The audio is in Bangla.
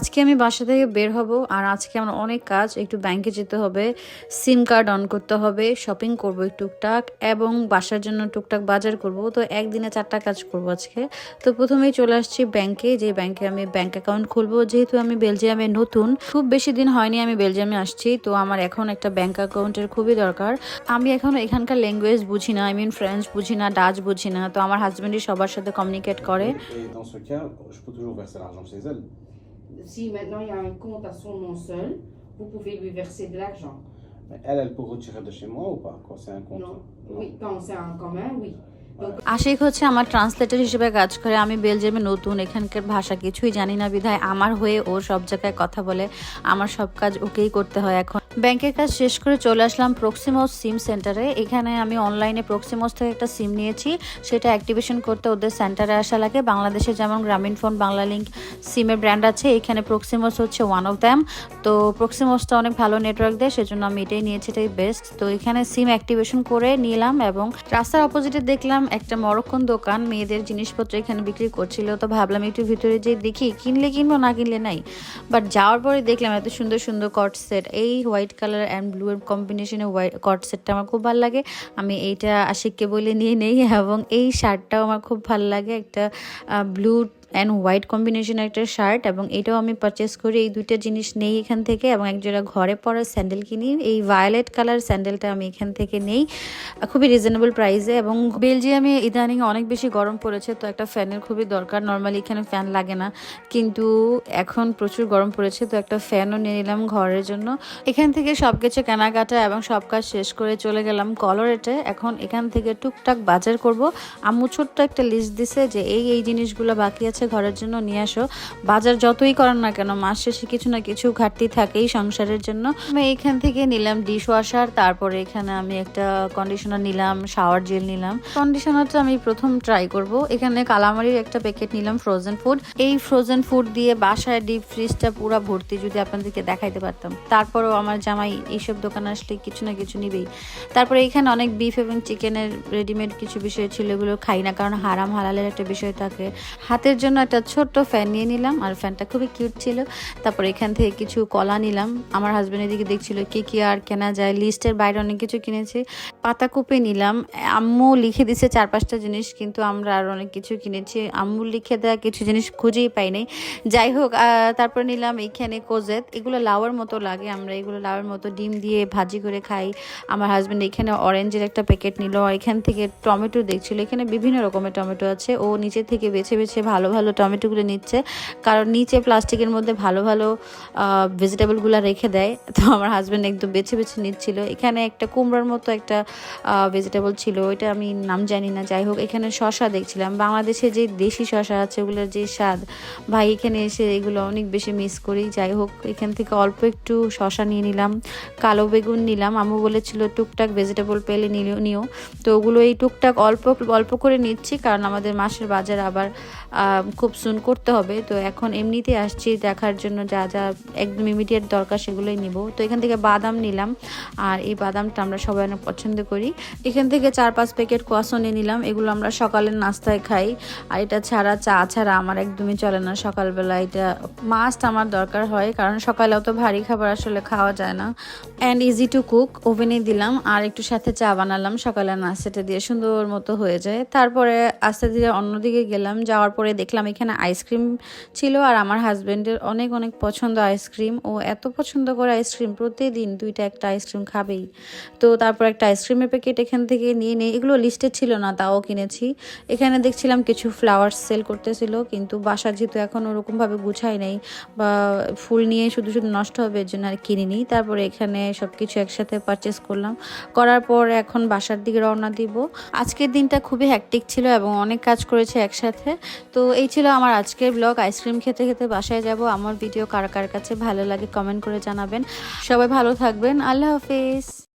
আজকে আমি বাসা থেকে বের হব আর আজকে আমার অনেক কাজ। একটু ব্যাংকে যেতে হবে সিম কার্ড অন করতে হবে শপিং করব টুকটাক এবং বাসার জন্য টুকটাক বাজার করব। তো একদিনে চারটা কাজ করব আজকে। তো প্রথমেই চলে আসছি ব্যাংকে যে ব্যাংকে আমি ব্যাংক অ্যাকাউন্ট খুলবো। যেহেতু আমি বেলজিয়ামে নতুন, খুব বেশি দিন হয়নি আমি বেলজিয়ামে আসছি। তো আমার এখন একটা ব্যাংক অ্যাকাউন্টের খুবই দরকার। আমি এখন এখানকার ল্যাঙ্গুয়েজ বুঝি না আই মিন ফ্রেঞ্চ বুঝি না ডাচ বুঝি না। তো আমার হাজব্যান্ডই সবার সাথে কমিউনিকেট করে। Si maintenant il y a un compte à son nom seul, vous pouvez lui verser de l'argent. Elle, elle peut retirer de chez moi ou pas Quand c'est un compte Non. Oui, quand c'est un commun, oui. Ashiq হচ্ছে আমার ট্রান্সলেটর হিসেবে কাজ করে আমি বেলজিয়ামে নতুন এখানকার ভাষা কিছুই জানি না বিধায় আমার হয়ে ও সব জায়গায় কথা বলে আমার সব কাজ ওকেই করতে হয় এখন ব্যাংকের কাজ শেষ করে চলে আসলাম প্রক্সিমস সিম সেন্টারে এখানে আমি অনলাইনে প্রক্সিমস থেকে একটা সিম নিয়েছি। সেটা অ্যাক্টিভেশন করতে ওদের সেন্টারে আসা লাগে। বাংলাদেশে যেমন গ্রামীণ ফোন বাংলা লিঙ্ক সিমের ব্র্যান্ড আছে, এখানে প্রক্সিমস হচ্ছে ওয়ান অফ দ্যাম তো প্রক্সিমসটা অনেক ভালো নেটওয়ার্ক দেয়, সেজন্য আমি এটাই নিয়েছি, এটাই বেস্ট তো এখানে সিম অ্যাক্টিভেশন করে নিলাম এবং রাস্তার অপোজিটে দেখলাম একটা মরক্কন দোকান। মেয়েদের জিনিসপত্র এখানে বিক্রি করছিল। তো ভাবলাম একটু ভিতরে যে দেখি, কিনলে কিনবো, না কিনলে নাই। বাট যাওয়ার পরে দেখলাম এত সুন্দর সুন্দর কট সেট এই হোয়াইট কালার অ্যান্ড ব্লু এর কম্বিনেশনে হোয়াইট কট সেটটা আমার খুব ভালো লাগে। আমি এইটা আশিককে বলে নিয়ে নেই এবং এই শার্টটাও আমার খুব ভালো লাগে। একটা ব্লু অ্যান্ড হোয়াইট কম্বিনেশনের একটা শার্ট এবং এটাও আমি পারচেস করি। এই দুইটা জিনিস নেই এখান থেকে এবং একজোড়া ঘরে পরার স্যান্ডেল কিনি। এই ভায়োলেট কালার স্যান্ডেলটা আমি এখান থেকে নেই। খুবই রিজনেবল প্রাইসে এবং বেলজিয়ামে ইদানিং অনেক বেশি গরম পড়েছে, তো একটা ফ্যানের খুবই দরকার। নর্মালি এখানে ফ্যান লাগে না। কিন্তু এখন প্রচুর গরম পড়েছে, তো একটা ফ্যানও নিয়ে নিলাম ঘরের জন্য। এখান থেকে সব কিছু কেনাকাটা এবং সব কাজ শেষ করে চলে গেলাম কলরেটে। এখন এখান থেকে টুকটাক বাজার করব। আম্মু ছোট্ট একটা লিস্ট দিছে যে এই এই জিনিসগুলো বাকি আছে ঘরের জন্য, নিয়ে আসো। বাজার যতই করেন না কেন, মাস শেষে কিছু না কিছু ঘাটতি থাকেই সংসারের জন্য। আমি এখান থেকে নিলাম ডিশ ওয়াশার তারপরে এখানে আমি একটা কন্ডিশনার নিলাম শাওয়ার জেল নিলাম। কন্ডিশনারটা আমি প্রথম ট্রাই করব। এখানে কালামারির একটা প্যাকেট নিলাম ফ্রোজেন ফুড এই ফ্রোজেন ফুড দিয়ে বাসায় ডিপ ফ্রিজটা পুরো ভর্তি যদি আপনাদেরকে দেখাইতে পারতাম। তারপরেও আমার জামাই এইসব দোকানে আসলে কিছু না কিছু নিবেই। তারপরে এখানে অনেক বিফ এবং চিকেনের রেডিমেড কিছু বিষয় ছিল, এগুলো খাই না, কারণ হারাম, হালালের একটা বিষয় থাকে। হাতের জন্য একটা ছোট্ট ফ্যান নিয়ে নিলাম, আর ফ্যানটা খুবই কিউট ছিল। তারপর এখান থেকে কিছু কলা নিলাম। আমার হাজব্যান্ড এদিকে দেখছিল, কি কি আর কেনা যায়? লিস্টের বাইরে অনেক কিছু কিনেছি। পাতা পাতাকপি নিলাম। আম্মু লিখে দিছে চার পাঁচটা জিনিস, কিন্তু আমরা আর অনেক কিছু কিনেছি। আম্মু লিখে দেওয়া কিছু জিনিস খুঁজেই পাই নাই। যাই হোক তারপর নিলাম এইখানে কোজেত এগুলো লাউয়ের মতো লাগে, আমরা এগুলো লাউয়ের মতো ডিম দিয়ে ভাজি করে খাই। আমার হাজব্যান্ড এখানে অরেঞ্জের একটা প্যাকেট নিল। এখান থেকে টমেটো দেখছিল। এখানে বিভিন্ন রকমের টমেটো আছে। ও নিচে থেকে বেছে বেছে ভালো ভালো টমেটোগুলো নিচ্ছে। কারণ নিচে প্লাস্টিকের মধ্যে ভালো ভালো ভেজিটেবলগুলো রেখে দেয়। তো আমার হাজবেন্ড একদম বেছে বেছে নিচ্ছিল। এখানে একটা কুমড়োর মতো একটা ভেজিটেবল ছিল। ওইটা আমি নাম জানি না। যাই হোক, এখানে শশা দেখছিলাম। বাংলাদেশে যে দেশি শশা আছে, ওগুলোর যে স্বাদ, ভাই এখানে এসে এগুলো অনেক বেশি মিস করি। যাই হোক, এখান থেকে অল্প একটু শশা নিয়ে নিলাম। কালো বেগুন নিলাম। আমু বলেছিল, টুকটাক ভেজিটেবল পেলে নিও নিও। তো ওগুলো এই টুকটাক অল্প অল্প করে নিচ্ছি। কারণ আমাদের মাসের বাজার আবার খুব সুন করতে হবে। তো এখন এমনিতে আসছি দেখার জন্য যা যা একদম ইমিডিয়েট দরকার সেগুলোই নিব। তো এখান থেকে বাদাম নিলাম আর এই বাদামটা আমরা সবাই অনেক পছন্দ করি। এখান থেকে চার পাঁচ প্যাকেট কোয়াশো নিয়ে নিলাম। এগুলো আমরা সকালের নাস্তায় খাই। আর এটা ছাড়া চা ছাড়া আমার একদমই চলে না সকালবেলা। এটা মাস্ট আমার দরকার হয়, কারণ সকালে অত ভারী খাবার আসলে খাওয়া যায় না। অ্যান্ড ইজি টু কুক ওভেনে দিলাম। আর একটু সাথে চা বানালাম সকালে নাস্তাটা দিয়ে, সুন্দর মতো হয়ে যায়। তারপরে আস্তে ধীরে অন্যদিকে গেলাম। যাওয়ার পরে দেখলাম এখানে আইসক্রিম ছিল আর আমার হাজব্যান্ডের অনেক অনেক পছন্দ আইসক্রিম ও এত পছন্দ করে আইসক্রিম প্রতিদিন দুইটা একটা আইসক্রিম খাবেই। তো তারপর একটা আইসক্রিমের প্যাকেট এখান থেকে নিয়ে নিই। এগুলো লিস্টে ছিল না, তাও কিনেছি। এখানে দেখছিলাম কিছু ফ্লাওয়ার সেল করতেছিল, কিন্তু বাসা যেহেতু এখন ওরকমভাবে গুছাই নাই বা ফুল নিয়ে শুধু শুধু নষ্ট হবে, এর জন্য আর কিনিনি। তারপরে এখানে সব কিছু একসাথে পারচেস করলাম। করার পর এখন বাসার দিকে রওনা দিব। আজকের দিনটা খুবই হ্যাকটিক ছিল এবং অনেক কাজ করেছে একসাথে। তো এই ছিল আমার আজকের ব্লগ আইসক্রিম খেতে খেতে বাসায় যাব। আমার ভিডিও কার কার কাছে ভালো লাগে কমেন্ট করে জানাবেন। সবাই ভালো থাকবেন। আল্লাহ হাফিজ।